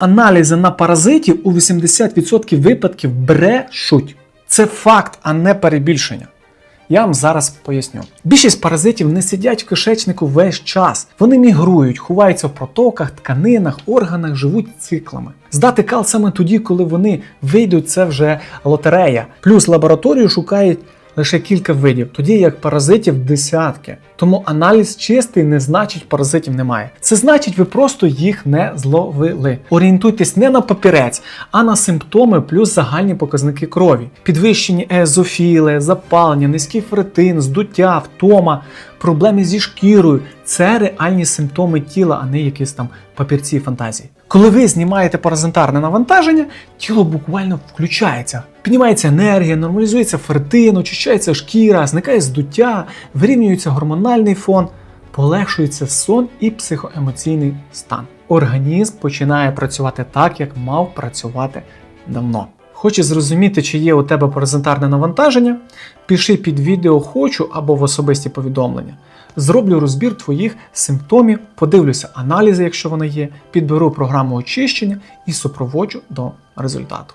Аналізи на паразитів у 80% випадків брешуть. Це факт, а не перебільшення. Я вам зараз поясню. Більшість паразитів не сидять в кишечнику весь час. Вони мігрують, ховаються в протоках, тканинах, органах, живуть циклами. Здати кал саме тоді, коли вони вийдуть, це вже лотерея. Плюс лабораторію шукають лише кілька видів, тоді як паразитів десятки. Тому аналіз чистий не значить паразитів немає. Це значить, ви просто їх не зловили. Орієнтуйтесь не на папірець, а на симптоми плюс загальні показники крові. Підвищені езофіли, запалення, низький фретин, здуття, втома, проблеми зі шкірою це реальні симптоми тіла, а не якісь там папірці фантазії. Коли ви знімаєте паразитарне навантаження, тіло буквально включається. Піднімається енергія, нормалізується ферритин, очищається шкіра, зникає здуття, вирівнюється гормональний фон, полегшується сон і психоемоційний стан. Організм починає працювати так, як мав працювати давно. Хочеш зрозуміти, чи є у тебе паразитарне навантаження? Пиши під відео хочу або в особисті повідомлення. Зроблю розбір твоїх симптомів, подивлюся аналізи, якщо вони є, підберу програму очищення і супроводжу до результату.